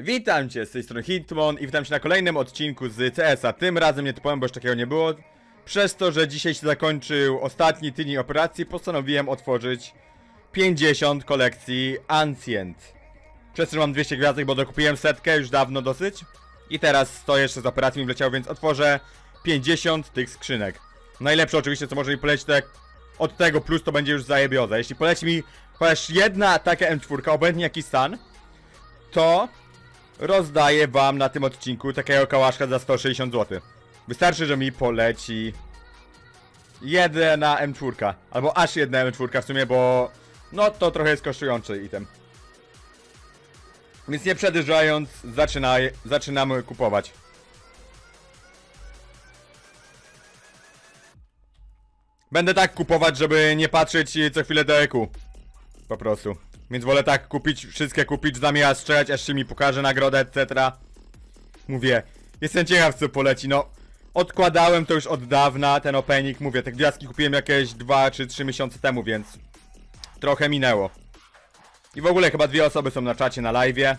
Witam Cię, z tej strony Hitmon i witam Cię na kolejnym odcinku z CS-a. Tym razem nie typowałem, bo już takiego nie było. Przez to, że dzisiaj się zakończył ostatni tydzień operacji, postanowiłem otworzyć 50 kolekcji Ancient. Przez to, mam 200 gwiazdek, bo dokupiłem setkę już dawno dosyć. I teraz 100 jeszcze z operacji mi wleciało, więc otworzę 50 tych skrzynek. Najlepsze oczywiście, co może mi polecić, od tego plus to będzie już zajebioza. Jeśli poleci mi chociaż jedna taka M4, obojętnie jaki stan, to rozdaję wam na tym odcinku takiego kałaszka za 160 zł. Wystarczy, że mi poleci jedna M4, albo aż jedna M4 w sumie, bo no to trochę jest kosztujący item. Więc nie przedłużając, zaczynaj, zaczynamy kupować. Będę tak kupować, żeby nie patrzeć co chwilę do EQ. Po prostu. Więc wolę tak kupić, wszystkie kupić zamiast czekać aż się mi pokaże nagroda, etc. Mówię, jestem ciekaw co poleci, no. Odkładałem to już od dawna, ten opening, mówię, te gwiazdki kupiłem jakieś 2 czy 3 miesiące temu, więc trochę minęło. I w ogóle chyba dwie osoby są na czacie na live'ie.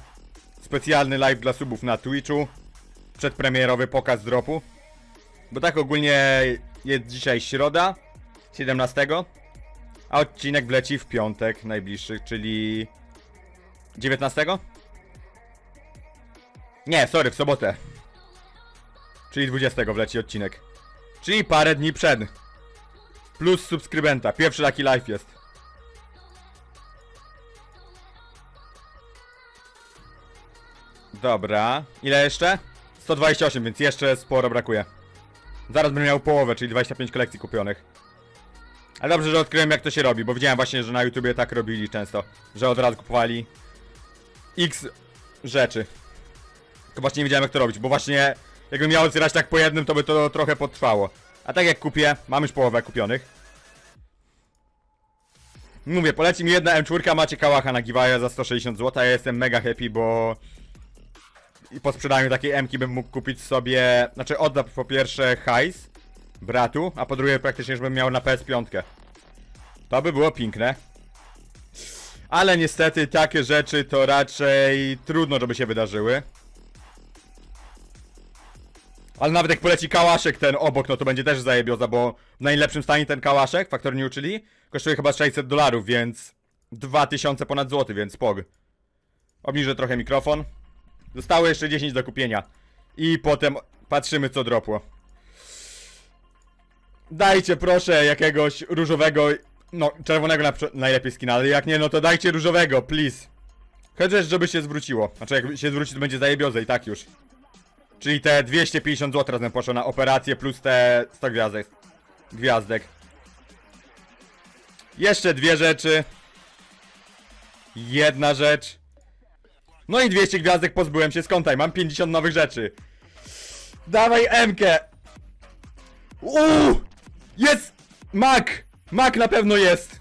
Specjalny live dla subów na Twitchu. Przedpremierowy pokaz dropu. Bo tak ogólnie jest dzisiaj środa, 17. A odcinek wleci w piątek najbliższy, czyli 19? Nie, sorry, w sobotę. Czyli 20 wleci odcinek. Czyli parę dni przed. Plus subskrybenta. Pierwszy taki live jest. Dobra. Ile jeszcze? 128, więc jeszcze sporo brakuje. Zaraz będę miał połowę, czyli 25 kolekcji kupionych. Ale dobrze, że odkryłem jak to się robi, bo widziałem właśnie, że na YouTubie tak robili często, że od razu kupowali X rzeczy. Tylko właśnie nie wiedziałem jak to robić, bo właśnie jakbym miał otwierać tak po jednym, to by to trochę potrwało. A tak jak kupię, mam już połowę kupionych. Mówię, poleci mi jedna M4, macie kałacha na giveaway za 160 zł, ja jestem mega happy, bo i po sprzedaniu takiej M-ki bym mógł kupić sobie, znaczy oddać po pierwsze hajs bratu, a po drugie praktycznie, żebym miał na PS5. To by było piękne. Ale niestety takie rzeczy to raczej trudno, żeby się wydarzyły. Ale nawet jak poleci kałaszek ten obok, no to będzie też zajebioza, bo w najlepszym stanie ten kałaszek, faktor nie uczyli, kosztuje chyba 600 dolarów, więc 2000 ponad złoty, więc pog. Obniżę trochę mikrofon. Zostało jeszcze 10 do kupienia. I potem patrzymy co dropło. Dajcie proszę jakiegoś różowego, no czerwonego na, najlepiej skina, ale jak nie, no to dajcie różowego, please. Chociaż żeby się zwróciło. Znaczy jak się zwróci to będzie zajebioze i tak już. Czyli te 250 zł razem poszło na operację plus te 100 gwiazdek. Gwiazdek. Jeszcze dwie rzeczy. Jedna rzecz. No i 200 gwiazdek pozbyłem się i mam 50 nowych rzeczy. Dawaj M-kę! Uuu! Jest! Mac! Mac na pewno jest!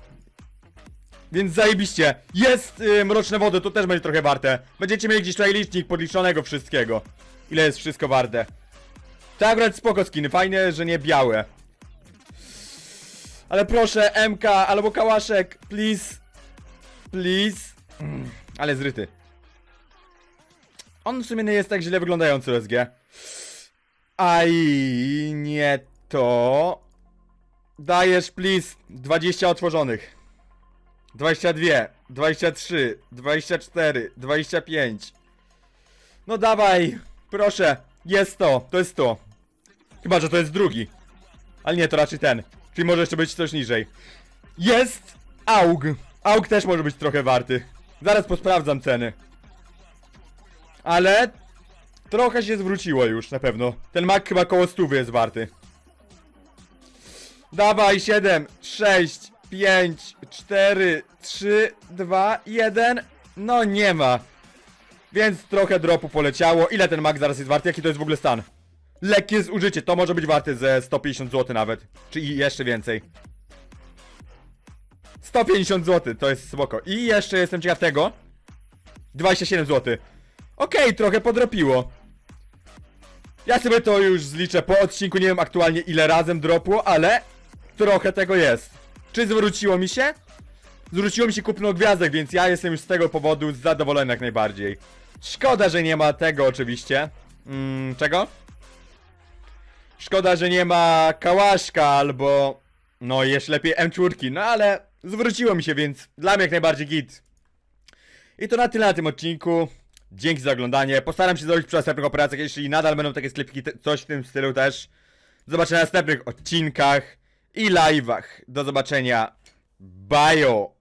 Więc zajebiście. Jest y, mroczne wody, to też będzie trochę warte. Będziecie mieli gdzieś tutaj licznik podliczonego wszystkiego. Ile jest wszystko warte. To akurat spoko skiny, fajne, że nie białe. Ale proszę, MK albo Kałaszek, please. Please. Mm, ale zryty. On w sumie nie jest tak źle wyglądający USG. Aj, nie to. Dajesz, please. 20 otworzonych. 22, 23, 24, 25. No dawaj, proszę. Jest to, to jest to. Chyba, że to jest drugi. Ale nie, to raczej ten. Czyli może jeszcze być coś niżej. Jest AUG. AUG też może być trochę warty. Zaraz posprawdzam ceny. Ale trochę się zwróciło już na pewno. Ten Mac chyba koło 100 jest warty. Dawaj 7, 6, 5, 4, 3, 2, 1. No nie ma. Więc trochę dropu poleciało. Ile ten Mac zaraz jest warty? Jaki to jest w ogóle stan? Lekkie zużycie, to może być warte ze 150 zł nawet. Czy i jeszcze więcej. 150 zł, to jest spoko. I jeszcze jestem ciekaw tego. 27 zł. Okej, trochę podropiło. Ja sobie to już zliczę po odcinku, nie wiem aktualnie ile razem dropło, ale trochę tego jest. Czy zwróciło mi się? Zwróciło mi się kupno gwiazdek, więc ja jestem już z tego powodu zadowolony jak najbardziej. Szkoda, że nie ma tego oczywiście. Mm, czego? Szkoda, że nie ma kałaszka albo... No, jeszcze lepiej M4, no ale zwróciło mi się, więc dla mnie jak najbardziej git. I to na tyle na tym odcinku. Dzięki za oglądanie. Postaram się zrobić przy następnych operacjach, jeśli nadal będą takie sklepiki, coś w tym stylu też. Do zobaczenia w następnych odcinkach i live'ach. Do zobaczenia. Bajo!